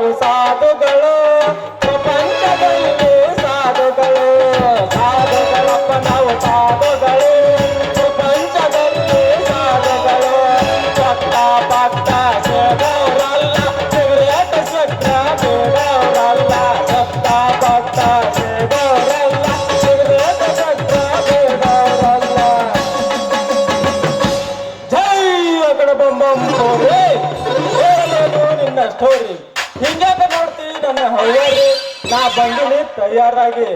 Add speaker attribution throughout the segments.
Speaker 1: ನಾವು ಸಾಧುಗಳು ತಯಾರಾಗಿ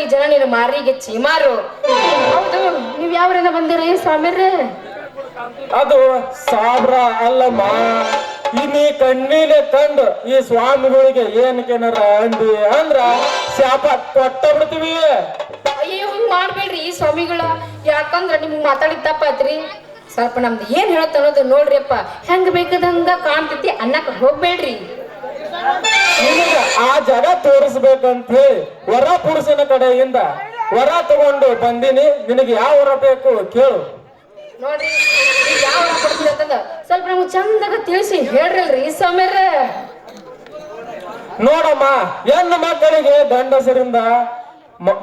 Speaker 2: ಈ ಜನ ನೀನು ಮಾರಿಗೆ ಚೀಮಾರು. ಹೌದು ನೀವ್ ಯಾವರಿಂದ ಬಂದಿರಿ ಸ್ವಾಮಿರೇ?
Speaker 1: ಅದು ಸಾಬ್ರ ಅಲ್ಲಮ್ಮ. ಇನ್ನಿ ಕಣ್ಣಿಲೆ ಕಂಡು ಈ ಸ್ವಾಮಿಗಳಿಗೆ ಏನಕ್ಕೇನಾರ ಅಂದಿ ಅಂದ್ರ ಶಾಪ ಕೊಟ್ಟ ಬಿಡ್ತೀವಿ
Speaker 2: ಅಯ್ಯೋ ಹಿಂಗ್ ಮಾಡ್ಬೇಡ್ರಿ ಈ ಸ್ವಾಮಿಗಳ. ಯಾಕಂದ್ರ ನಿಮ್ಗ್ ಮಾತಾಡಿದ ತಪ್ಪಾತ್ರಿ. ಸ್ವಲ್ಪ ನಮ್ದು ಏನ್ ಹೇಳತ್ತ ಅನ್ನೋದು ನೋಡ್ರಿಯಪ್ಪ. ಹೆಂಗ್ ಬೇಕದಂಗ ಕಾಣ್ತೈತಿ ಅನ್ನಕ್ ಹೋಗ್ಬೇಡ್ರಿ.
Speaker 1: ಆ ಜಾಗ ತೋರಿಸ್ಬೇಕಂತ ಹೇಳಿ ವರ ಪುರುಷನ ಕಡೆಯಿಂದ ವರ ತಗೊಂಡು ಬಂದಿನಿ. ನಿನಗೆ ಯಾವ ವರ ಬೇಕು ಕೇಳು.
Speaker 2: ನೋಡ್ರಿ ಯಾವ ವರ ಕೊಡ್ತೀರಿ ಅಂತಂದ ಸ್ವಲ್ಪ ನಮ್ಗೆ ಚಂದಾಗ ತಿಳಿಸಿ ಹೇಳ್ರಲ್ರಿ ಈ ಸ್ವಾಮಿರ್ರೆ
Speaker 1: ನೋಡಮ್ಮ ಹೆಣ್ಣು ಮಕ್ಕಳಿಗೆ ಗಂಡಸರಿಂದ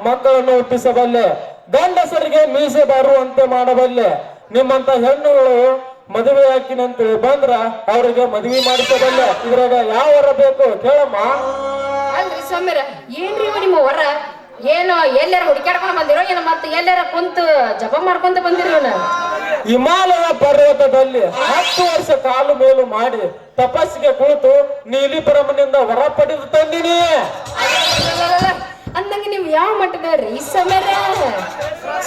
Speaker 1: ಮಕ್ಕಳನ್ನು ಹುಟ್ಟಿಸಬಲ್ಲೆ. ಗಂಡಸರಿಗೆ ಮೀಸೆ ಬರುವಂತೆ ಮಾಡಬಲ್ಲೆ. ನಿಮ್ಮಂತ ಹೆಣ್ಣುಗಳು ಮದುವೆ ಹಾಕಿನಂತೇಳಿ ಬಂದ್ರ ಅವರಿಗೆ ಮದುವೆ ಮಾಡಿಸೋದಲ್ಲ. ಇದ್ರಾಗ ಯಾವ ವರ ಬೇಕು ಕೇಳಮ್ಮ?
Speaker 2: ಅಲ್ರಿ ಸ್ವಾಮಿರ ಏನ್ರಿ ಇವ ನಿಮ್ಮ ವರ? ಏನು ಎಲ್ಲಾರ ಹುಡುಕ್ಯಾಡ್ಕೊಂಡ್ ಬಂದಿರೋ ಏನು ಮತ್ತೆ ಎಲ್ಲಾರ ಕುಂತು ಜಪ ಮಾಡ್ಕೊಂತ ಬಂದಿರೋ?
Speaker 1: ಹಿಮಾಲಯ ಪರ್ವತದಲ್ಲಿ ಹತ್ತು ವರ್ಷ ಕಾಲು ಮೇಲು ಮಾಡಿ ತಪಸ್ಸಿಗೆ ಕುಳಿತು ನೀಲಿ ಬ್ರಹ್ಮನಿಂದ ವರ ಪಡೆದು ತಂದಿನಿ.
Speaker 2: ಅಂದಂಗೆ ನೀವು ಯಾವ ಮಟ್ಟದವ್ರಿ ರೀ? ಸಮರ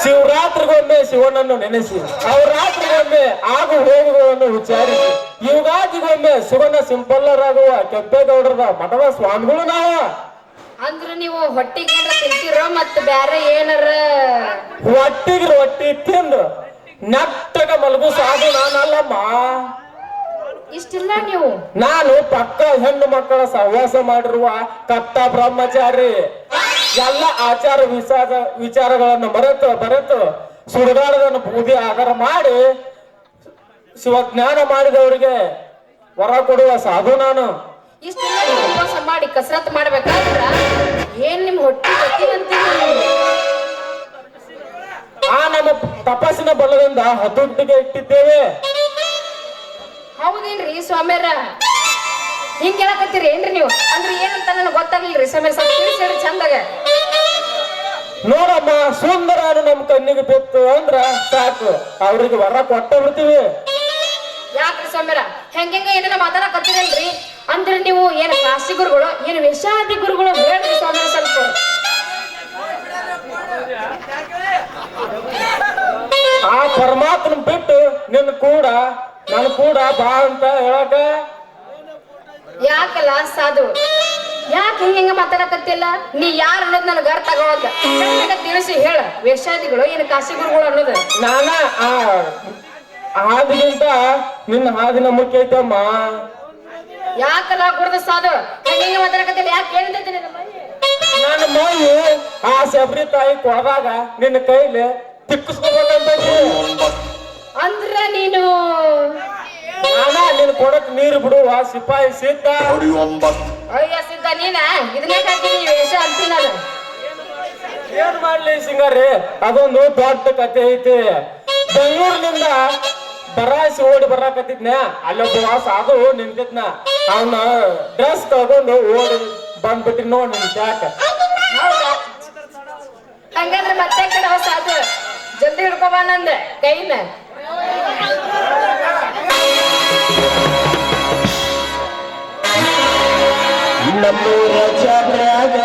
Speaker 1: ಶಿವರಾತ್ರಿಗೊಮ್ಮೆ ಶಿವನನ್ನು ನೆನೆಸಿ ಅವರಾತ್ರಿಗೊಮ್ಮೆ ಆಗು ಹೋಗುಗಳನ್ನು ವಿಚಾರಿಸಿ ಯುಗಾದಿಗೊಮ್ಮೆ ಶಿವನ ಸಿಂಪಲ್ಲರಾಗುವ ಕೆಂಪೇಗೌಡರ ಮಠದ ಸ್ವಾಮಿಗಳು ನಾವ.
Speaker 2: ಅಂದ್ರ ನೀವು ಹೊಟ್ಟಿಗೆ ತಿಂತೀರೋ ಮತ್ತ ಬ್ಯಾರೆ ಏನಾರ?
Speaker 1: ಹೊಟ್ಟಿಗೆ ರೊಟ್ಟಿ ತಿಂದು ನಟ್ಟಗ ಮಲಗು ಸಾಧು ನಾನಲ್ಲಮ್ಮ.
Speaker 2: ಇಷ್ಟಿಲ್ಲ ನೀವು?
Speaker 1: ನಾನು ಪಕ್ಕ ಹೆಣ್ಣು ಮಕ್ಕಳ ಸಹವಾಸ ಮಾಡಿರುವ ಕತ್ತ ಬ್ರಹ್ಮಚಾರಿ. ಎಲ್ಲ ಆಚಾರ ವಿಚಾರ ವಿಚಾರಗಳನ್ನು ಮರೆತು ಬರೆತು ಸುಡುಗಾಡದನ್ನು ಬೂದಿ ಆಧಾರ ಮಾಡಿ ಶಿವಜ್ಞಾನ ಮಾಡಿದವರಿಗೆ ವರ ಕೊಡುವ ಸಾಧು ನಾನು.
Speaker 2: ಇಷ್ಟೆಲ್ಲ ನೀವು ಉಪವಾಸ ಮಾಡಿ ಕಸರತ್ ಮಾಡ್ಬೇಕಾದ್ರ? ಏನ್ ನಿಮ್ ಹೊಟ್ಟಿ
Speaker 1: ಆ ನಮ್ಮ ತಪಸ್ಸಿನ ಬಲದಿಂದ ಹತೋಟಿಗೆ ಇಟ್ಟಿದ್ದೇವೆ.
Speaker 2: ಹೌದೇನ್ರಿ ಸ್ವಾಮ್ಯಾರ? ಹಿಂಗ್ ಹೇಳಕತ್ತೀರಿ ಏನ್ರಿ ನೀವು? ಅಂದ್ರೆ ಏನಂತ ನನಗೆ ಗೊತ್ತಾಗ್ಲಿಲ್ರಿ ಸಮಯ ಸ್ವಲ್ಪ ತಿಳಿಸಿರಿ ಚಂದಾಗ.
Speaker 1: ನೋಡಮ್ಮ ಸುಂದರ ನಮ್ ಕಣ್ಣಿಗೆ ಬಿತ್ತು ಅಂದ್ರ ಸಾಕು. ಅವ್ರಿಗೆ ವರ ಕೊಟ್ಟ ಬಿಡ್ತೀವಿ.
Speaker 2: ಯಾಕ್ರಿ ಸ್ವಾಮ್ಯಾರ ಹೆಂಗೆಂಗ ಏನೇನ ಮಾತಾಡಕತ್ತೀರಲ್ರಿ ಅಂದ್ರೆ ನೀವು ಏನು ಕಾಶಿ ಗುರುಗಳು ಏನು ವೇಷಾದಿ ಗುರುಗಳು ಹೇಳ್ರಿ ಸ್ವಾಮ್ಯಾರ ಸ್ವಲ್ಪ.
Speaker 1: ಆ ಪರಮಾತ್ಮನ ಬಿಟ್ಟು ನಿನ್ನ ಕೂಡ ನನ್ ಕೂಡ ಬಾ ಅಂತ ಹೇಳಕ
Speaker 2: ಯಾಕಲ್ಲ ಸಾಧು ಯಾಕೆ ಹಿಂಗ ಮಾತಾಡಕತ್ತಿಲ್ಲ? ನೀ ಯಾರು ಅನ್ನೋದು ನನಗೆ ಅರ್ಥ ಆಗೋದ ತಿಳಿಸಿ ಹೇಳ. ವೇಷಾದಿಗಳು ಏನು ಕಾಶಿ ಗುರುಗಳು ಅನ್ನೋದು?
Speaker 1: ನಾನ ಆ ಹಾದಿಗಿಂತ ನಿನ್ನ ಹಾದಿನ ಮುಖ್ಯ ಐತಮ್ಮ
Speaker 2: ಯಾಕಲ್ಲ ಗುರುದ ಸಾಧು ಹಿಂಗ ಮಾತಾಡಕತ್ತಿಲ್ಲ. ಯಾಕೆ ಮೈ?
Speaker 1: ನನ್ನ ಮೈ ಆ ಶಬರಿ ತಾಯಿ ಕೊಡದಾಗ ನಿನ್ನ ಕೈಲಿ ತಿಕ್ಕಿಸ್ಕೋಬೇಕಂತ
Speaker 2: ಅಂದ್ರ ನೀನು
Speaker 1: ನಾನ ನಿನ್ ಕೊಡಕ್ ನೀರು ಬಿಡುವ ಸಿಪಾಯಿ ಸಿದ್ಧ
Speaker 2: ಅಯ್ಯ ಸಿದ್ಧ ನೀನ? ಇದನ್ನೇ ಹಾಕಿನಿ ವೇಷ ಅಂತೀನಿ ನಾನು
Speaker 1: ಏನ್ ಮಾಡ್ಲಿ ಸಿಂಗಾರಿ? ಅದೊಂದು ದೊಡ್ಡ ಕತೆ ಐತಿ. ಬೆಂಗಳೂರಿನಿಂದ ಬರಾಯಿಸಿ ಓಡಿ ಬರಾಕತ್ತಿದ್ನ. ಅಲ್ಲೊಬ್ಬ ಸಾಧು ನಿಂತಿದ್ನ. ಅವನ ಡ್ರೆಸ್ ತಗೊಂಡು ಓಡಿ ಬಂದ್ಬಿಟ್ಟಿ ನೋಡಿ ನಿನ್ ಚಾಕ
Speaker 2: ಹಂಗಂದ್ರೆ ಮತ್ತೆ ಕಡೆ ಸಾಧು ಜಲ್ದಿ ಹಿಡ್ಕೊಬ ನಂದ. ಕೈನ
Speaker 1: ನಮ್ಮೂರ ಜಾತ್ರ್ಯಾಗ